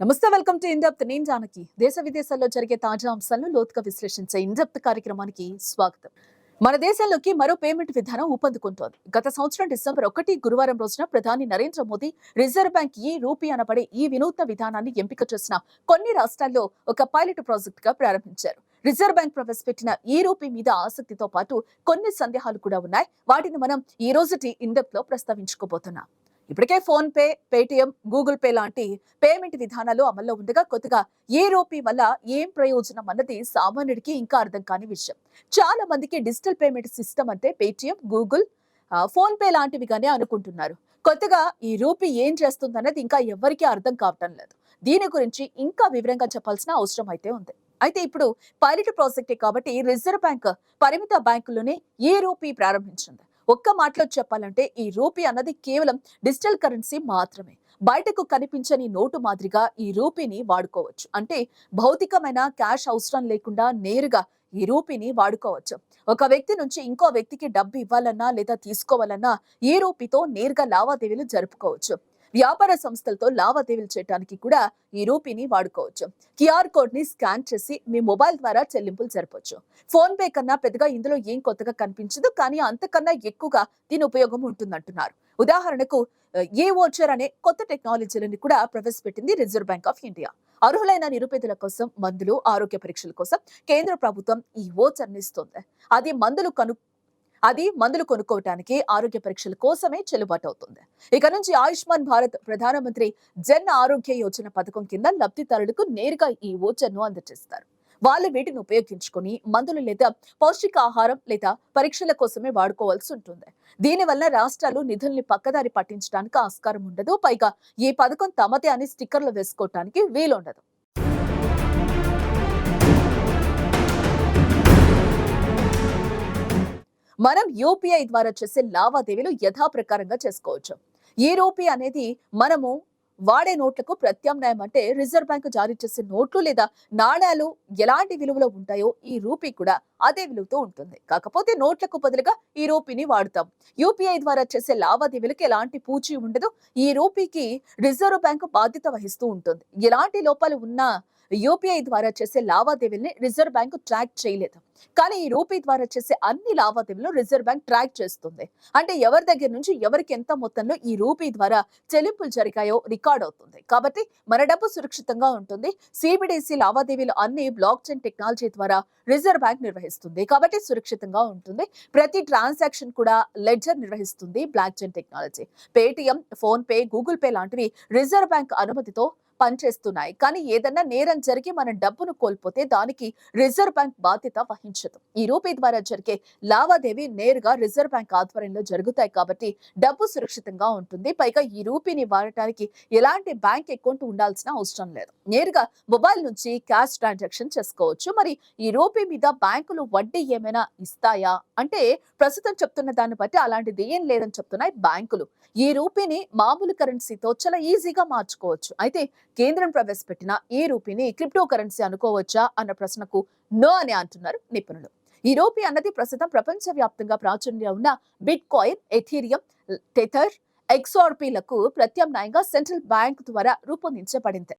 నమస్తే welcome to in-depth నేను జానకి. దేశ విదేశాల్లో జరిగే తాజా అంశాలను లోతుగా విశ్లేషించే ఇండెప్త్ కార్యక్రమానికి స్వాగతం. మన దేశంలోకి మరో పేమెంట్ విధానం ఊపందుకుంటోంది. గత సంవత్సరం డిసెంబర్ ఒకటి గురువారం రోజున ప్రధాని Narendra Modi reserve bank e rupee అనబడే ఈ వినూత్న విధానాన్ని ఎంపిక చేసిన కొన్ని రాష్ట్రాల్లో ఒక పైలట్ ప్రాజెక్ట్గా ప్రారంభించారు. రిజర్వ్ బ్యాంక్ ప్రవేశపెట్టిన ఈ రూపీ మీద ఆసక్తితో పాటు కొన్ని సందేహాలు కూడా ఉన్నాయి. వాటిని మనం ఈ రోజుటి ఇండెప్త్లో ప్రస్తావించుకోబోతున్నాం. ఇప్పటికే PhonePe Paytm Google pay లాంటి పేమెంట్ విధానాలు అమల్లో ఉండగా కొత్తగా ఏ రూపీ వల్ల ఏం ప్రయోజనం అన్నది సామాన్యుడికి ఇంకా అర్థం కాని విషయం. చాలా మందికి డిజిటల్ పేమెంట్ సిస్టమ్ అంటే Paytm Google PhonePe PhonePe లాంటివిగానే అనుకుంటున్నారు. కొత్తగా ఈ రూపీ ఏం చేస్తుందన్నది ఇంకా ఎవ్వరికీ అర్థం కావటం లేదు. దీని గురించి ఇంకా వివరంగా చెప్పాల్సిన అవసరం అయితే ఉంది. అయితే ఇప్పుడు పైలట్ ప్రాజెక్టే కాబట్టి రిజర్వ్ బ్యాంక్ పరిమిత బ్యాంకులోనే ఏ రూపీ ప్రారంభించింది? ఒక్క మాటలో చెప్పాలంటే ఈ రూపీ అన్నది కేవలం డిజిటల్ కరెన్సీ మాత్రమే. బయటకు కనిపించని నోటు మాదిరిగా ఈ రూపీని వాడుకోవచ్చు. అంటే భౌతికమైన క్యాష్ అవసరం లేకుండా నేరుగా ఈ రూపీని వాడుకోవచ్చు. ఒక వ్యక్తి నుంచి ఇంకో వ్యక్తికి డబ్బు ఇవ్వాలన్నా లేదా తీసుకోవాలన్నా ఈ రూపీతో నేరుగా లావాదేవీలు జరుపుకోవచ్చు. వ్యాపార సంస్థలతో లావాదేవీలు చేయడానికి కూడా ఈ రూపీని వాడుకోవచ్చు. క్యూఆర్ కోడ్ని స్కాన్ చేసి మీ మొబైల్ ద్వారా చెల్లింపులు జరపవచ్చు ఫోన్ పే కన్నా పెద్దగా ఇందులో ఏం కొత్తగా కనిపించదు కానీ అంతకన్నా ఎక్కువగా దీని ఉపయోగం ఉంటుందంటున్నారు. ఉదాహరణకు ఏ ఓచర్ అనే కొత్త టెక్నాలజీలను కూడా ప్రవేశపెట్టింది రిజర్వ్ బ్యాంక్ ఆఫ్ ఇండియా. అర్హులైన నిరుపేదల కోసం మందులు ఆరోగ్య పరీక్షల కోసం కేంద్ర ప్రభుత్వం ఈ ఓచర్ ఇస్తుంది. అది మందులు కను అది మందులు కొనుక్కోవటానికి ఆరోగ్య పరీక్షల కోసమే చెల్లుబాటు అవుతుంది ఇక నుంచి ఆయుష్మాన్ భారత్ ప్రధానమంత్రి జన్ ఆరోగ్య యోజన పథకం కింద లబ్ధిదారులకు నేరుగా ఈ ఓచర్ను అందజేస్తారు. వాళ్ళు వీటిని ఉపయోగించుకొని మందులు లేదా పౌష్టికాహారం లేదా పరీక్షల కోసమే వాడుకోవాల్సి ఉంటుంది. దీనివల్ల రాష్ట్రాలు నిధుల్ని పక్కదారి పట్టించడానికి ఆస్కారం ఉండదు. పైగా ఈ పథకం తమదే అని స్టిక్కర్లు వేసుకోవటానికి వీలుండదు. మనం యూపీఐ ద్వారా చేసే లావాదేవీలు యథాప్రకారంగా చేసుకోవచ్చు. ఈ రూపీ అనేది మనము వాడే నోట్లకు ప్రత్యామ్నాయం అంటే రిజర్వ్ బ్యాంక్ జారీ చేసే నోట్లు లేదా నాణాలు ఎలాంటి విలువలో ఉంటాయో ఈ రూపీ కూడా అదే విలువతో ఉంటుంది. కాకపోతే నోట్లకు బదులుగా ఈ రూపీని వాడుతాం. యూపీఐ ద్వారా చేసే లావాదేవీలకు ఎలాంటి పూచి ఉండదు. ఈ రూపీకి రిజర్వ్ బ్యాంక్ బాధ్యత వహిస్తూ ఉంటుంది. ఎలాంటి లోపాలు ఉన్నా యూపీఐ ద్వారా చేసే లావాదేవీల్ని రిజర్వ్ బ్యాంక్ ట్రాక్ చేయలేదు. కానీ ఈ రూపీ ద్వారా చేసే అన్ని లావాదేవీలను రిజర్వ్ బ్యాంక్ ట్రాక్ చేస్తుంది. అంటే ఎవరి దగ్గర నుంచి ఎవరికి ఎంత మొత్తంలో ఈ రూపీ ద్వారా చెల్లింపులు జరిగాయో రికార్డ్ అవుతుంది. కాబట్టి మన డబ్బు సురక్షితంగా ఉంటుంది. సిబిడిసి లావాదేవీలు అన్ని బ్లాక్ చైన్ టెక్నాలజీ ద్వారా రిజర్వ్ బ్యాంక్ నిర్వహిస్తుంది. కాబట్టి సురక్షితంగా ఉంటుంది. ప్రతి ట్రాన్సాక్షన్ కూడా లెడ్జర్ నిర్వహిస్తుంది blockchain technology. Paytm PhonePe Google pay లాంటివి రిజర్వ్ బ్యాంక్ అనుమతితో పనిచేస్తున్నాయి. కానీ ఏదన్నా నేరం జరిగి మనం డబ్బును కోల్పోతే దానికి రిజర్వ్ బ్యాంక్ బాధ్యత వహించదు. ఈ రూపీ ద్వారా జరిగే లావాదేవీ నేరుగా రిజర్వ్ బ్యాంక్ ఆధ్వర్యంలో జరుగుతాయి కాబట్టి డబ్బు సురక్షితంగా ఉంటుంది. పైగా ఈ రూపీని వాడటానికి ఎలాంటి బ్యాంక్ అకౌంట్ ఉండాల్సిన అవసరం లేదు. నేరుగా మొబైల్ నుంచి క్యాష్ ట్రాన్సాక్షన్ చేసుకోవచ్చు. మరి ఈ రూపీ మీద బ్యాంకులు వడ్డీ ఏమైనా ఇస్తాయా? అంటే ప్రస్తుతం చెప్తున్న దాన్ని బట్టి అలాంటిది ఏం లేదని చెప్తున్నాయి బ్యాంకులు. ఈ రూపీని మామూలు కరెన్సీతో చాలా ఈజీగా మార్చుకోవచ్చు. అయితే కేంద్రం ప్రవేశపెట్టిన ఈ రూపీని క్రిప్టో కరెన్సీ అనుకోవచ్చా అన్న ప్రశ్నకు నో అని అంటున్నారు నిపుణులు. ఈ రూపీ అన్నది ప్రస్తుతం ప్రపంచవ్యాప్తంగా ప్రాచుర్యంలో ఉన్న బిట్ కాయిన్ ఎథీరియం టెథర్ ఎక్స్ఆర్పీలకు ప్రత్యామ్నాయంగా సెంట్రల్ బ్యాంక్ ద్వారా రూపొందించబడింది.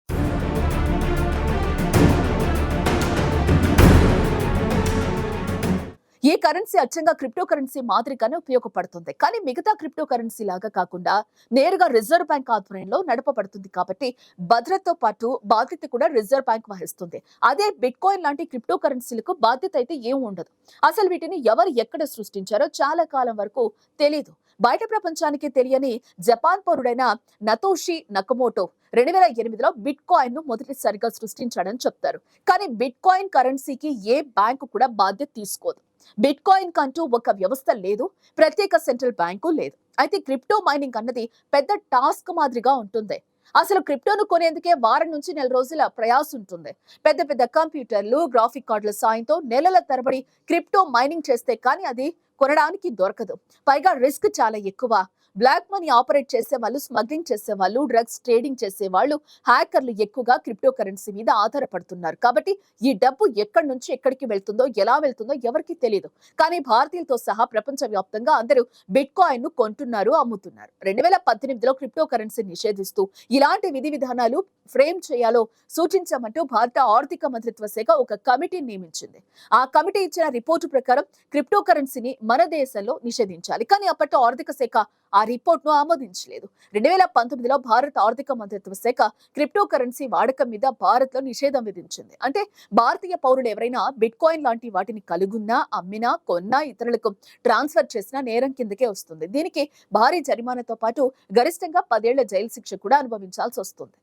ఈ కరెన్సీ అచ్చంగా క్రిప్టో కరెన్సీ మాదిరిగానే ఉపయోగపడుతుంది. కానీ మిగతా క్రిప్టో కరెన్సీ లాగా కాకుండా నేరుగా రిజర్వ్ బ్యాంక్ ఆధ్వర్యంలో నడపబడుతుంది కాబట్టి భద్రతతో పాటు బాధ్యత కూడా రిజర్వ్ బ్యాంక్ వహిస్తుంది. అదే బిట్ కాయిన్ లాంటి క్రిప్టో కరెన్సీలకు బాధ్యత అయితే ఏం ఉండదు. అసలు వీటిని ఎవరు ఎక్కడ సృష్టించారో చాలా కాలం వరకు తెలియదు బయట ప్రపంచానికి తెలియని జపాన్ పౌరుడైన నతోషి నకమోటో రెండు వేల ఎనిమిదిలో బిట్ కాయిన్ను మొదటిసారిగా సృష్టించాడని చెప్తారు. కానీ బిట్ కాయిన్ కరెన్సీకి ఏ బ్యాంకు కూడా బాధ్యత తీసుకోదు. బిట్ కాయిన్ కంటూ ఒక వ్యవస్థ లేదు ప్రత్యేక సెంట్రల్ బ్యాంకు లేదు. అయితే క్రిప్టో మైనింగ్ అన్నది పెద్ద టాస్క్ మాదిరిగా ఉంటుంది. అసలు క్రిప్టోను కొనేందుకే వారం నుంచి నెల రోజుల ప్రయాస ఉంటుంది. పెద్ద పెద్ద కంప్యూటర్లు గ్రాఫిక్ కార్డుల సాయంతో నెలల తరబడి క్రిప్టో మైనింగ్ చేస్తే కానీ అది కొనడానికి దొరకదు. పైగా రిస్క్ చాలా ఎక్కువ. బ్లాక్ మనీ ఆపరేట్ చేసే వాళ్ళు స్మగ్లింగ్ చేసే వాళ్ళు డ్రగ్స్ ట్రేడింగ్ చేసే వాళ్ళు హ్యాకర్లు ఎక్కువగా క్రిప్టో కరెన్సీ మీద ఆధారపడుతున్నారు. కాబట్టి ఈ డబ్బు ఎక్కడి నుంచి ఎక్కడికి వెళ్తుందో ఎలా వెళ్తుందో ఎవరికి తెలియదు కానీ భారతీయులతో సహా ప్రపంచ వ్యాప్తంగా అందరూ బిట్ కాయిన్ను కొంటున్నారు అమ్ముతున్నారు. రెండు వేల పద్దెనిమిదిలో క్రిప్టో కరెన్సీ నిషేధిస్తూ ఇలాంటి విధి విధానాలు ఫ్రేమ్ చేయాలో సూచించామంటూ భారత ఆర్థిక మంత్రిత్వ శాఖ ఒక కమిటీని నియమించింది. ఆ కమిటీ ఇచ్చిన రిపోర్టు ప్రకారం క్రిప్టో కరెన్సీని మన దేశంలో నిషేధించాలి. కానీ అప్పట్లో ఆర్థిక శాఖ ఆ రిపోర్ట్ను ఆమోదించలేదు. రెండు వేల పంతొమ్మిదిలో భారత ఆర్థిక మంత్రిత్వ శాఖ క్రిప్టో కరెన్సీ వాడకం మీద భారత్లో నిషేధం విధించింది. అంటే భారతీయ పౌరులు ఎవరైనా బిట్ కాయిన్ లాంటి వాటిని కలుగున్నా అమ్మినా కొన్నా ఇతరులకు ట్రాన్స్ఫర్ చేసినా నేరం కిందకే వస్తుంది. దీనికి భారీ జరిమానాతో పాటు గరిష్టంగా పదేళ్ళ జైలు శిక్ష కూడా అనుభవించాల్సి వస్తుంది.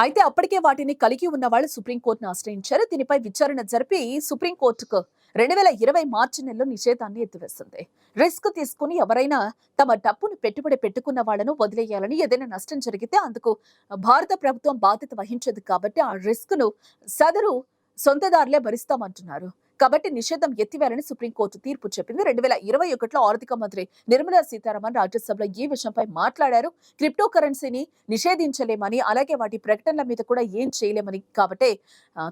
అయితే అప్పటికే వాటిని కలిగి ఉన్న వాళ్ళు సుప్రీంకోర్టును ఆశ్రయించారు. దీనిపై విచారణ జరిపి సుప్రీంకోర్టుకు రెండు వేల ఇరవై మార్చి నెలలో నిషేధాన్ని ఎత్తివేస్తుంది రిస్క్ తీసుకుని ఎవరైనా తమ డబ్బును పెట్టుబడి పెట్టుకున్న వాళ్ళను వదిలేయాలని ఏదైనా నష్టం జరిగితే అందుకు భారత ప్రభుత్వం బాధ్యత వహించదు కాబట్టి ఆ రిస్క్ను సదరు సొంతదారులే భరిస్తామంటున్నారు. కాబట్టి నిషేధం ఎత్తివేయాలని సుప్రీంకోర్టు తీర్పు చెప్పింది. రెండు వేల ఇరవై ఒకటిలో ఆర్థిక మంత్రి నిర్మలా సీతారామన్ రాజ్యసభలో ఈ విషయంపై మాట్లాడారు. క్రిప్టో కరెన్సీని నిషేధించలేమని అలాగే వాటి ప్రకటనల మీద కూడా ఏం చేయలేమని కాబట్టి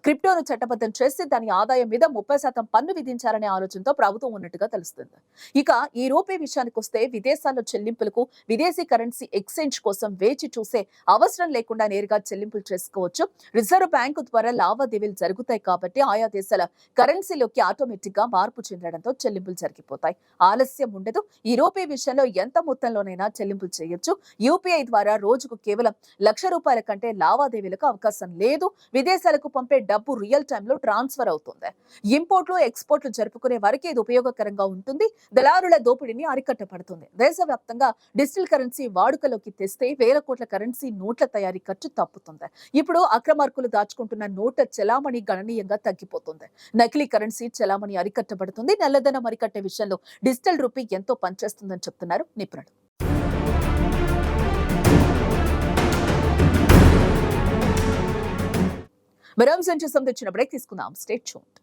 క్రిప్టోను చట్టబద్ధం చేసి దాని ఆదాయం మీద ముప్పై శాతం పన్ను విధించాలనే ఆలోచనతో ప్రభుత్వం ఉన్నట్టుగా తెలుస్తుంది. ఇక ఈ రూపే విషయానికి వస్తే విదేశాల్లో చెల్లింపులకు విదేశీ కరెన్సీ ఎక్స్చేంజ్ కోసం వేచి చూసే అవసరం లేకుండా నేరుగా చెల్లింపులు చేసుకోవచ్చు. రిజర్వ్ బ్యాంకు ద్వారా లావాదేవీలు జరుగుతాయి కాబట్టి ఆయా దేశాల కరెన్సీ కరెన్సీలోకి ఆటోమేటిక్గా మార్పు చెందడంతో చెల్లింపులు జరిగిపోతాయి. ఆలస్యం ఉండదు. ఈ రూపే విషయంలో ఎంత మొత్తంలోనైనా చెల్లింపులు చేయొచ్చు. యూపీఐ ద్వారా రోజుకు కేవలం లక్ష రూపాయల కంటే లావాదేవీలకు అవకాశం లేదు. విదేశాలకు పంపే డబ్బు రియల్ టైంలో ట్రాన్స్ఫర్ అవుతుంది. ఇంపోర్ట్లు ఎక్స్పోర్ట్లు జరుపుకునే వారికి ఇది ఉపయోగకరంగా ఉంటుంది. దళారుల దోపిడీని అరికట్టబడుతుంది. దేశవ్యాప్తంగా డిజిటల్ కరెన్సీ వాడుకలోకి తెస్తే వేల కోట్ల కరెన్సీ నోట్ల తయారీ ఖర్చు తప్పుతుంది. ఇప్పుడు అక్రమార్కులు దాచుకుంటున్న నోట్ల చెలామణి గణనీయంగా తగ్గిపోతుంది. నకిలీ కరెన్సీ చెలామణి అరికట్టబడుతుంది నల్లధనం అరికట్టే విషయంలో డిజిటల్ రూపీ ఎంతో పనిచేస్తుందని చెప్తున్నారు నిపుణులు. మరో అంశం చూసాం తెచ్చిన బ్రేక్ తీసుకుందాం. స్టేట్ చూడండి